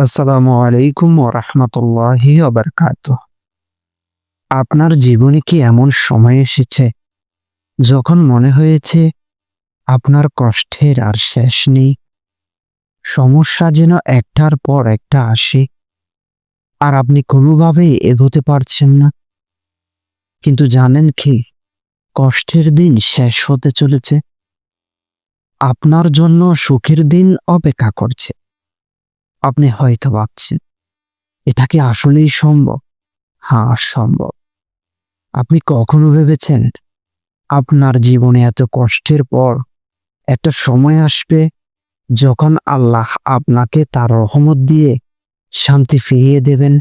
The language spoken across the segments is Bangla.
আসসালামু আলাইকুম রহমতুল্লাহি অবরকাত আপনার জীবনে কি এমন সময় এসেছে যখন মনে হয়েছে আপনার কষ্টের আর শেষ নেই? সমস্যা যেন একটার পর একটা আসে আর আপনি কোনোভাবেই এগোতে পারছেন না। কিন্তু জানেন কি, কষ্টের দিন শেষ হতে চলেছে। আপনার জন্য সুখের দিন অপেক্ষা করছে। আপনি হয়তো ভাবছেন, এটা কি আসলেই সম্ভব? হ্যাঁ সম্ভব। আপনি কখনো ভেবেছেন আপনার জীবনে এত কষ্টের পর একটা সময় আসবে যখন আল্লাহ আপনাকে তার রহমত দিয়ে শান্তি ফিরিয়ে দেবেন?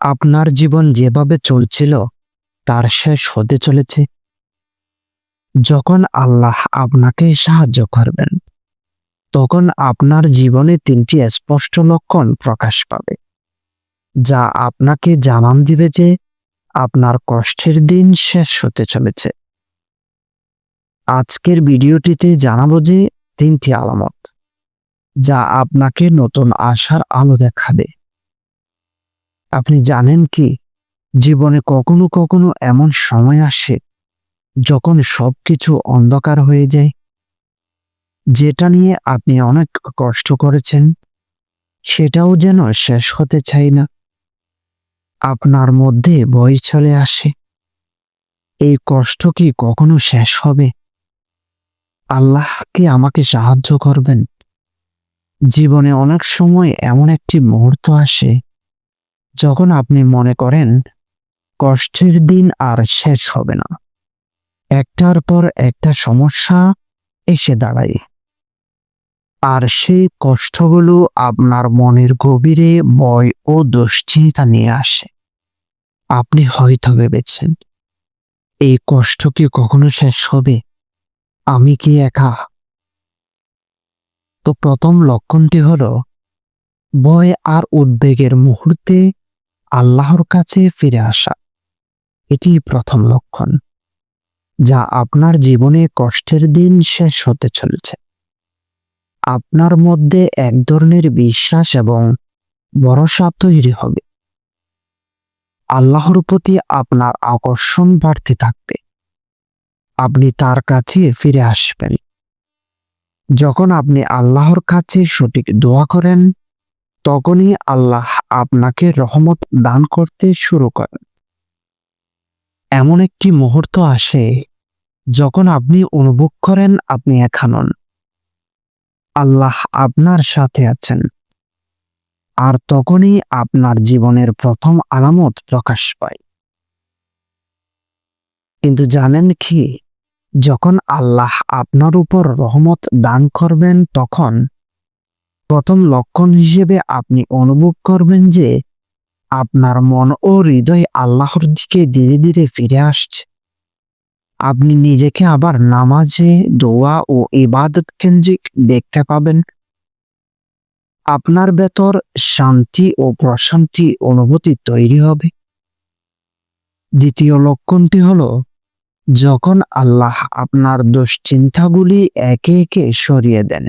আপনার জীবন যেভাবে চলছিল, তার শেষ হতে চলেছে। যখন আল্লাহ আপনাকে সাহায্য করবেন। তখন আপনার জীবনে তিনটি স্পষ্ট লক্ষণ প্রকাশ পাবে। যা আপনাকে জানান দিবে যে আপনার কষ্টের দিন শেষ হতে চলেছে। আজকের ভিডিওটিতে জানাব যে তিনটি আলামত, যা আপনাকে নতুন আশার আলো দেখাবে। আপনি জানেন কি, জীবনে কখনো কখনো এমন সময় আসে যখন সবকিছু অন্ধকার হয়ে যায়। যেটা নিয়ে আপনি অনেক কষ্ট করেছেন, সেটাও যেন শেষ হতে চাই না। আপনার মধ্যে ভয় চলে আসে। এই কষ্ট কি কখনো শেষ হবে? আল্লাহ কি আমাকে সাহায্য করবেন? জীবনে অনেক সময় এমন একটি মুহূর্ত আসে, যখন আপনি মনে করেন, কষ্টের দিন আর শেষ হবে না। একটার পর একটা সমস্যা এসে দাঁড়ায়। আর সেই কষ্টগুলো আপনার মনের গভীরে ভয় ও দুশ্চিন্তা নিয়ে আসে। আপনি হয়তো ভেবেছেন, এই কষ্ট কি কখনো শেষ হবে? আমি কি একা? তো প্রথম লক্ষণটি হলো, ভয় আর উদ্বেগের মুহূর্তে আল্লাহর কাছে ফিরে আসা। এটি প্রথম লক্ষণ, যা আপনার জীবনে কষ্টের দিন শেষ হতে চলেছে। আপনার মধ্যে এক ধরনের বিশ্বাস এবং ভরসা তৈরি হবে। আল্লাহর প্রতি আপনার আকর্ষণ বাড়তে থাকবে। আপনি তার কাছে ফিরে আসবেন। যখন আপনি আল্লাহর কাছে সঠিক দোয়া করেন, তখনই আল্লাহ আপনাকে রহমত দান করতে শুরু করেন। এমন একটি মুহূর্ত আসে যখন আপনি অনুভব করেন আপনি একা নন আল্লাহ আপনার সাথে আছেন। আর তখনই আপনার জীবনের প্রথম আলামত প্রকাশ পায়। কিন্তু জানেন কি, যখন আল্লাহ আপনার উপর রহমত দান করবেন তখন প্রথম লক্ষণ হিসেবে আপনি অনুভব করবেন যে আপনার মন ও হৃদয় আল্লাহর দিকে ধীরে ধীরে ফিরে আসছে। আপনি নিজেকে আবার নামাজে, দোয়া ও ইবাদত কেন্দ্রিক দেখতে পাবেন। আপনার ভেতর শান্তি ও প্রশান্তি অনুভূতি তৈরি হবে। দ্বিতীয় লক্ষণটি হল, যখন আল্লাহ আপনার দুশ্চিন্তাগুলি একে একে সরিয়ে দেন।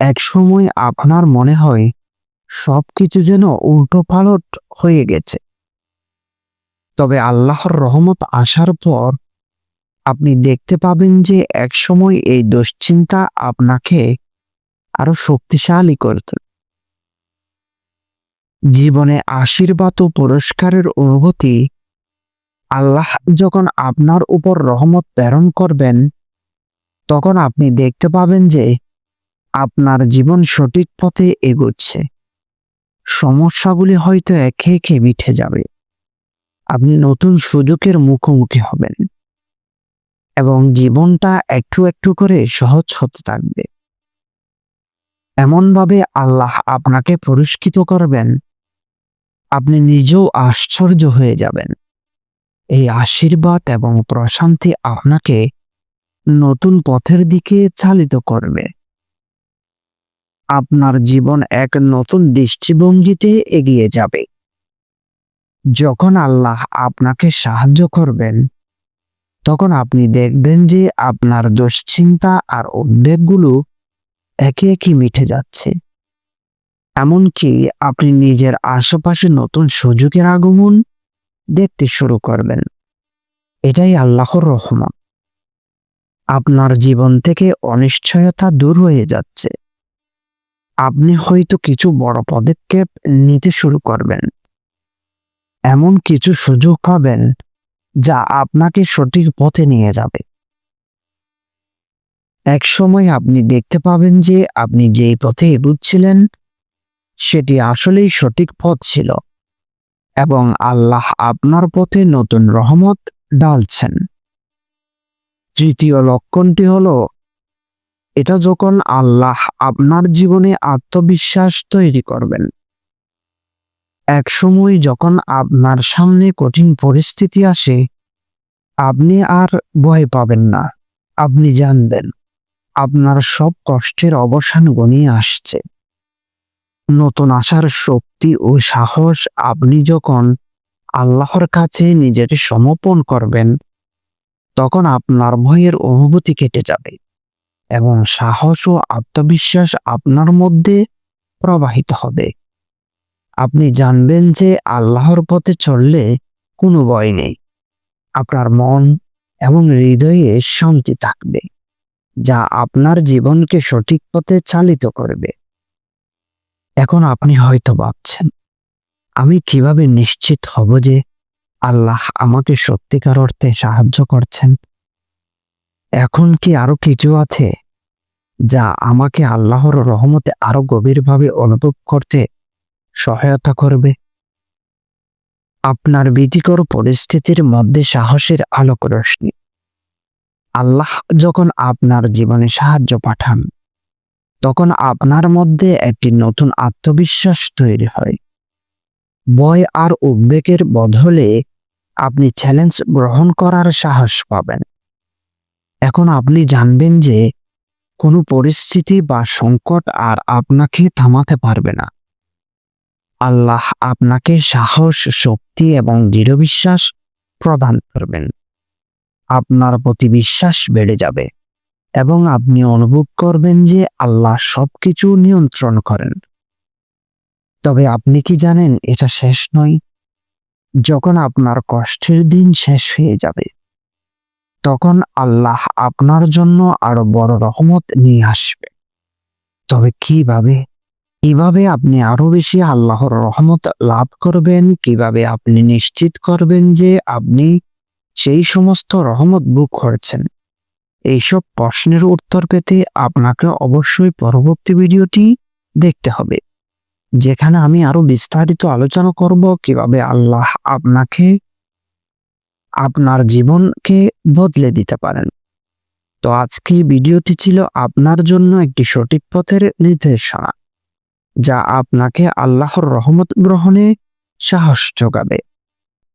এক সময় আপনার মনে হয়, সবকিছু যেন উল্টো পালট হয়ে গেছে। তবে আল্লাহর রহমত আসার পর আপনি দেখতে পাবেন যে একসময় এই দুশ্চিন্তা আপনাকে আরও শক্তিশালী করত জীবনে আশীর্বাদ ও পুরস্কারের অনুভূতি আল্লাহ যখন আপনার উপর রহমত প্রেরণ করবেন, তখন আপনি দেখতে পাবেন যে আপনার জীবন সঠিক পথে এগোচ্ছে। সমস্যাগুলি হয়তো একে একে মিঠে যাবে। আপনি নতুন সুযোগের মুখোমুখি হবেন। এবং জীবনটা একটু একটু করে সহজ হতে থাকবে। এমনভাবে আল্লাহ আপনাকে পুরস্কৃত করবেন, আপনি নিজেও আশ্চর্য হয়ে যাবেন। এই আশীর্বাদ এবং প্রশান্তি আপনাকে নতুন পথের দিকে চালিত করবে। আপনার জীবন এক নতুন দৃষ্টিভঙ্গিতে এগিয়ে যাবে। যখন আল্লাহ আপনাকে সাহায্য করবেন, তখন আপনি দেখবেন যে আপনার দুশ্চিন্তা আর উদ্বেগগুলো একে একে মিটে যাচ্ছে। এমনকি আপনি নিজের আশেপাশে নতুন সুযোগের আগমন দেখতে শুরু করবেন। এটাই আল্লাহর রহমত। আপনার জীবন থেকে অনিশ্চয়তা দূর হয়ে যাচ্ছে। আপনি হয়তো কিছু বড় পদক্ষেপ নিতে শুরু করবেন। এমন কিছু সুযোগ পাবেন যা আপনাকে সঠিক পথে নিয়ে যাবে। এক সময় আপনি দেখতে পাবেন যে আপনি যেই পথে এগুচ্ছিলেন, সেটি আসলেই সঠিক পথ ছিল এবং আল্লাহ আপনার পথে নতুন রহমত ডালছেন। তৃতীয় লক্ষণটি হলো, এটা যখন আল্লাহ আপনার জীবনে আত্মবিশ্বাস তৈরি করবেন। এক সময় যখন আপনার সামনে কঠিন পরিস্থিতি আসে, আপনি আর ভয় পাবেন না। আপনি জানবেন, আপনার সব কষ্টের অবসান গনিয়ে আসছে। নতুন আসার শক্তি ও সাহস আপনি যখন আল্লাহর কাছে নিজের সমর্পণ করবেন, তখন আপনার ভয়ের অনুভূতি কেটে যাবে এবং সাহস ও আত্মবিশ্বাস আপনার মধ্যে প্রবাহিত হবে। আপনি জানবেন যে আল্লাহর পথে চললে কোনো ভয় নেই। আপনার মন এবং হৃদয়ে শান্তি থাকবে, যা আপনার জীবনকে সঠিক পথে চালিত করবে। এখন আপনি হয়তো ভাবছেন, আমি কীভাবে নিশ্চিত হব যে আল্লাহ আমাকে সত্যিকার অর্থে সাহায্য করছেন? এখন কি আরও কিছু আছে, যা আমাকে আল্লাহর রহমতে আরও গভীরভাবে অনুভব করতে সহায়তা করবে। আপনার ভীতিকর পরিস্থিতির মধ্যে সাহসের আলোক রশ্মি। আল্লাহ যখন আপনার জীবনে সাহায্য পাঠান, তখন আপনার মধ্যে একটি নতুন আত্মবিশ্বাস তৈরি হয়। ভয় আর উদ্বেগের বদলে আপনি চ্যালেঞ্জ গ্রহণ করার সাহস পাবেন। এখন আপনি জানবেন যে কোনো পরিস্থিতি বা সংকট আর আপনাকে থামাতে পারবে না। আল্লাহ আপনাকে সাহস, শক্তি এবং দৃঢ় বিশ্বাস প্রদান করবেন। আপনার প্রতি বিশ্বাস বেড়ে যাবে এবং আপনি অনুভব করবেন যে আল্লাহ সবকিছু নিয়ন্ত্রণ করেন। তবে আপনি কি জানেন এটা শেষ নয়? যখন আপনার কষ্টের দিন শেষ হয়ে যাবে, তখন আল্লাহ আপনার জন্য আরও বড় রহমত নিয়ে আসবে। তবে কীভাবে? কীভাবে আপনি আরও বেশি আল্লাহর রহমত লাভ করবেন? কীভাবে আপনি নিশ্চিত করবেন যে আপনি সেই সমস্ত রহমত বুক করেছেন? এইসব প্রশ্নের উত্তর পেতে আপনাকে অবশ্যই পরবর্তী ভিডিওটি দেখতে হবে, যেখানে আমি আরও বিস্তারিত আলোচনা করব কীভাবে আল্লাহ আপনাকে, আপনার জীবনকে বদলে দিতে পারেন। তো আজকে ভিডিওটি ছিল আপনার জন্য একটি সঠিক পথের নির্দেশনা। যা আপনাকে আল্লাহর রহমত গ্রহণে সাহস যোগাবে।